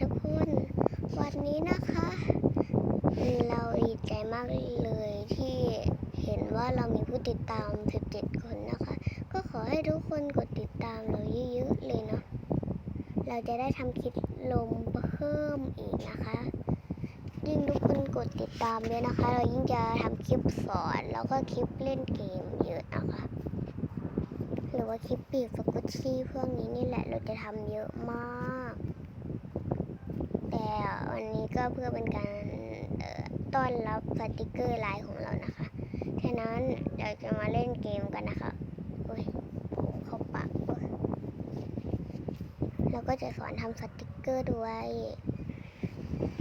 ทุกคน วันนี้นะคะ เราดีใจมากเลยที่เห็นว่าเรามีผู้ติดตาม 17 คนนะคะ ก็ขอให้ทุกคนกดติดตามเราเยอะๆเลยเนาะเราจะได้ทำคลิปลงเพิ่มอีกนะคะ ยิ่งทุกคนกดติดตามเยอะนะคะ เรายิ่งจะทำคลิปสอนแล้วก็คลิปเล่นเกมเยอะนะคะหรือว่าคลิปปีกสกุชชี่พวกนี้นี่แหละเราจะทำเยอะมาก แต่วันนี้ ก็เพื่อเป็นการต้อนรับสติกเกอร์ไลน์ของเรานะคะฉะนั้นเราจะมาเล่นเกมกันนะคะโอ้ยผมเข้าปากแล้วก็จะสอนทำสติกเกอร์ด้วย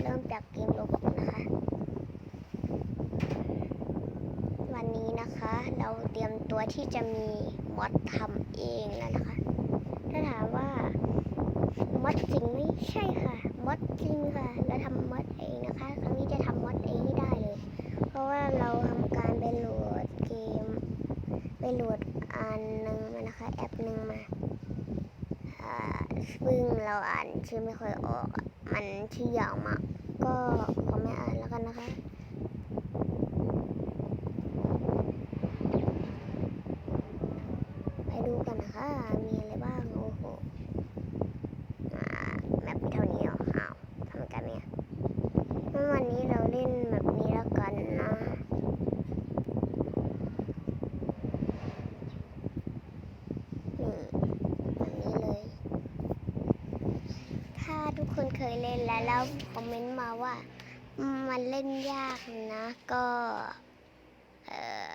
เริ่มจากเกมโลบอกนะคะ วันนี้นะคะ เราเตรียมตัวที่จะมีมอดทำเองแล้วนะคะ ถ้าถามว่ามอดจริงไม่ใช่ค่ะ มดจริงค่ะ เราทำมดเองนะคะ ครั้งนี้จะทำมดเองให้ได้เลย เพราะว่าเราทำการไปโหลดเกม ไปโหลดอันหนึ่งมานะคะ แอปหนึ่งมาอ่าซึ่งเราอ่านชื่อไม่ค่อยออก มันชื่อยาวมาก ก็ขอไม่อ่านแล้วกันนะคะ ไปดูกันนะคะ มีอะไรบ้าง โอ้โหอ่าแมปมีเท่านี้เหรออ้าวทำกันเนี่ยงั้นวันนี้เราเล่นแบบนี้แล้วกันนะ นี่แบบนี้เลย ถ้าทุกคนเค ยเล่นแล้วแล้วคอมเมนต์มาว่า มันเล่นยากนะก็เออ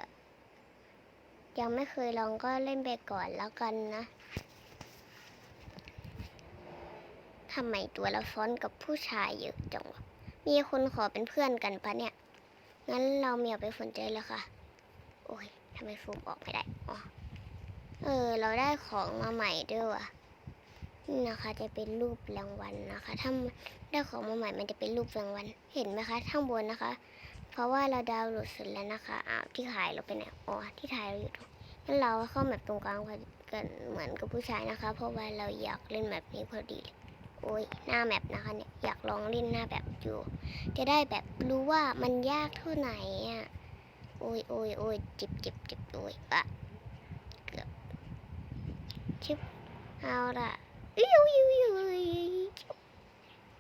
ยังไม่เคยลองก็เล่นไปก่อนแล้วกันนะทำไมตัวเราซ้อนกับผู้ชายเยอะจังวะมีคนขอเป็นเพื่อนกันปะเนี่ย งั้นเราไม่เอาไปสนใจแล้วค่ะ โอ้ยทำไมฟูมออกไม่ได้ อ๋อ เออ เราได้ของมาใหม่ด้วยว่ะ นะคะจะเป็นรูปรางวัลนะคะ ถ้าได้ของมาใหม่มันจะเป็นรูปรางวัล เห็นไหมคะข้างบนนะคะ เพราะว่าเราดาวน์โหลดเสร็จแล้วนะคะอ้าวที่ถ่ายเราไปไหนอ๋อที่ถ่ายเราอยู่ตรงงั้นเราเข้าแมปตรงกลางพอกันเหมือนกับผู้ชายนะคะ เพราะว่าเราอยากเล่นแบบนี้พอดีโอ้ยหน้าแมปนะคะเนี่ยอยากลองเล่นหน้าแบบอยู่ จะได้แบบรู้ว่ามันยากเท่าไหนอะโอ้ยโอ้ยโอ้ยจิบจิบจิบโอ้ยปะเกือบชิบเอาละ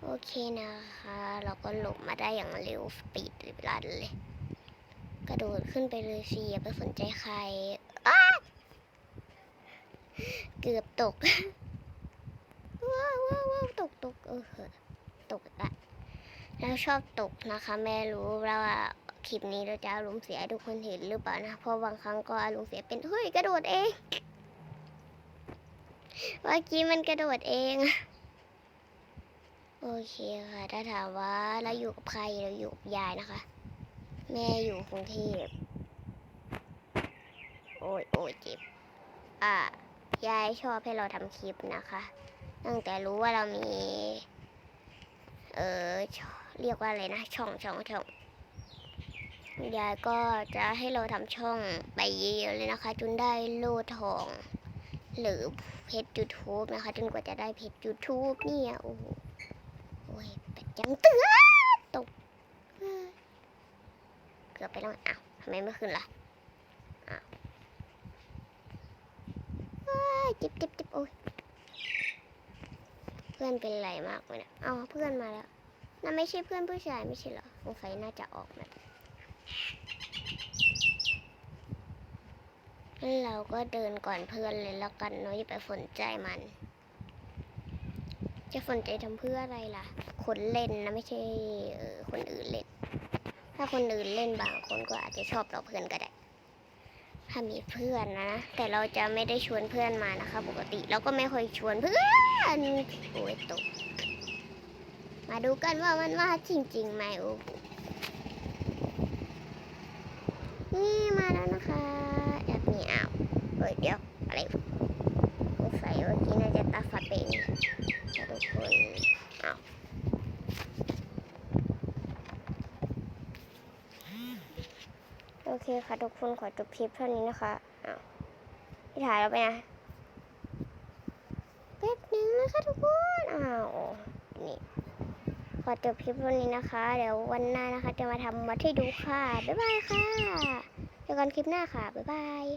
โอเคนะคะ เราก็หลบมาได้อย่างเร็วสปีดรันเลย กระโดดขึ้นไปเลยสิอย่าไปสนใจใคร เกือบตก ว้าวว้าวตกตกเออเหอตกอะแล้วชอบตกนะคะ แม่รู้แล้วว่าคลิปนี้เราจะอารมณ์เสียทุกคนเห็นหรือเปล่านะ เพราะบางครั้งก็อารมณ์เสียเป็น เฮ้ย กระโดดเอง เมื่อกี้มันกระโดดเอง โอเคค่ะ ถ้าถามว่าเราอยู่กับใครเราอยู่กับยายนะคะ แม่อยู่กรุงเทพโอ้ยโอ้ยเจ็บ อ่ายายชอบให้เราทำคลิปนะคะ ตั้งแต่รู้ว่าเรามี เออเรียกว่าอะไรนะ ช่องช่องช่องยายก็จะให้เราทำช่องไปเยอะเลยนะคะ จนได้โล่ทอง หรือเพจ YouTube นะคะจนกว่าจะได้เพจ YouTube เนี่ยโอ้โหโอ้ยเป็ดจังเตือนตกเกือบไปแล้วอ้าวทำไมไม่ขึ้นล่ะอ้าวจิบจิบจิบโอ้ยเพื่อนเป็นไรมากไหมเนี่ยเอาเพื่อนมาแล้วนั่นไม่ใช่เพื่อนผู้ชายไม่ใช่เหรอสงสัยน่าจะออกแบบงั้น เราก็เดินก่อนเพื่อนเลยแล้วกันเนาะอย่าไปสนใจมัน จะสนใจทำเพื่ออะไรล่ะ คนเล่นนะไม่ใช่คนอื่นเล่น ถ้าคนอื่นเล่นบางคนก็อาจจะชอบเราเพื่อนก็ได้ถ้ามีเพื่อนนะ แต่เราจะไม่ได้ชวนเพื่อนมานะคะ ปกติเราก็ไม่ค่อยชวนเพื่อนโอ้ยตก มาดูกันว่ามันมาจริงๆไหมโอ้โหนี่มาแล้วนะคะแอบนี้อ้าวเฮ้ ยเดี๋ยวอะไรสงสัยเมื่อกี้น่าจะตาฝัดไปเองนะทุกคนอ้าโอเคค่ะทุกคนขอจบคลิปเท่านี้นะคะอ้าพี่ถ่ายเราไปนะแป๊บนึงนะคะทุกคนอ้าวนี่ขอจบคลิปวันนี้นะคะ เดี๋ยววันหน้านะคะ จะมาทำมาให้ดูค่ะ บ๊ายบายค่ะเจอกันคลิปหน้าค่ะ บ๊ายบาย